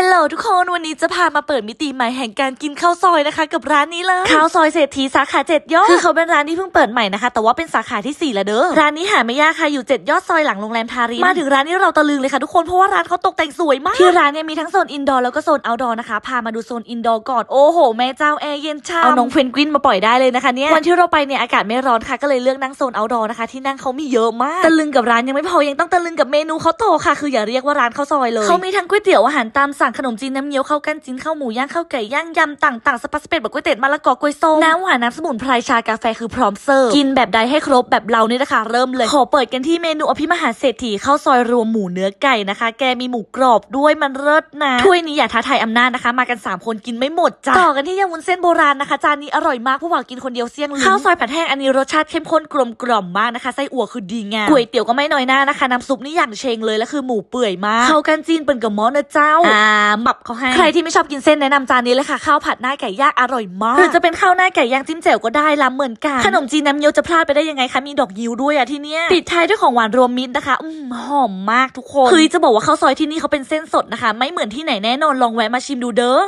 ฮลโหลทุกคนวันนี้จะพามาเปิดมิติใหม่แห่งการกินข้าวซอยนะคะ กับร้านนี้เลยข้าวซอยเศรษฐีสาขาเจ็ดยอดคือเขาเป็นร้านที่เพิ่งเปิดใหม่นะคะ แต่ว่าเป็นสาขาที่สี่ละเด้อร้านนี้หาไม่ยากค่ะอยู่เจ็ดยอดซอยหลังโรงแรมทารินมาถึงร้านนี้เราตะลึงเลยค่ะทุกคนเพราะว่าร้านเขาตกแต่งสวยมากที่ร้านเนี่ยมีทั้งโซนอินดอร์แล้วก็โซนเอาท์ดอร์นะคะพามาดูโซนอินดอร์ก่อนโอ้โหแม่เจ้าแอร์เย็นช่ำเอาน้องเพนกวินมาปล่อยได้เลยนะคะเนี่ยวันที่เราไปเนี่ยอากาศไม่ร้อนค่ะก็เลยเลือกนั่งโซนเอาท์ดอร์นะคะที่นั่งเขามีเยอะมากตะลึงกับร้านยังไม่พอยังต้องตะลึงกับเมนูเขาโตค่ะ คืออย่าเรียกว่าร้านข้าวซอยเลยเขามีทั้งก๋วยเตี๋ยวอาหารตามสั่งขนมจีนน้ำเงี้ยวข้าวกั้นจีนข้าวหมูย่างข้าวไก่ย่างยำต่างๆสปัสเปดแบบก๋วยเตี๋ยวมะละกอกล้วยส้มน้ำหวานน้ำสมุนไพรชากาแฟคือพร้อมเสิร์ฟกินแบบใดให้ครบแบบเรานี่นะคะเริ่มเลยขอเปิดกันที่เมนูอภิมหาเศรษฐีข้าวซอยรวมหมูเนื้อไก่นะคะ แกมีหมูกรอบด้วยมันเลิศนะถ้วยนี้อย่าท้าทายอำนาจนะคะ มากัน 3 คนกินไม่หมดจ้ะต่อกันที่ยำวุ้นเส้นโบราณนะคะ จานนี้อร่อยมากเพราะว่ากินคนเดียวเสี่ยงลิ้นข้าวซอยผัดแห้งอันนี้รสชาติเข้มข้นกลมกล่อมมากนะคะไส้อั่วคือดีงามก๋วยเตี๋ยวก็ไม่น้อยหน้านะคะน้ำซุปนี่อย่างเชงเลยแล้วคือหมูเปื่อยมากเข้ากันจีนเป็นกับหมอนะเจ้าอ่าหมับเขาให้ ใครที่ไม่ชอบกินเส้นแนะนำจานนี้เลยค่ะข้าวผัดหน้าไก่ย่างอร่อยมาก หรือจะเป็นข้าวหน้าไก่ย่างจิ้มแจ่วก็ได้ล้ำเหมือนกัน ขนมจีนน้ำเงี้ยวจะพลาดไปได้ยังไงคะมีดอกยิวด้วยอะที่เนี้ยปิดท้ายด้วยของหวานรวมมิตรนะคะ อืมหอมมากทุกคน คือจะบอกว่าข้าวซอยที่นี่เขาเป็นเส้นสดนะคะ ไม่เหมือนที่ไหนแน่นอนลองแวะมาชิมดูเด้อ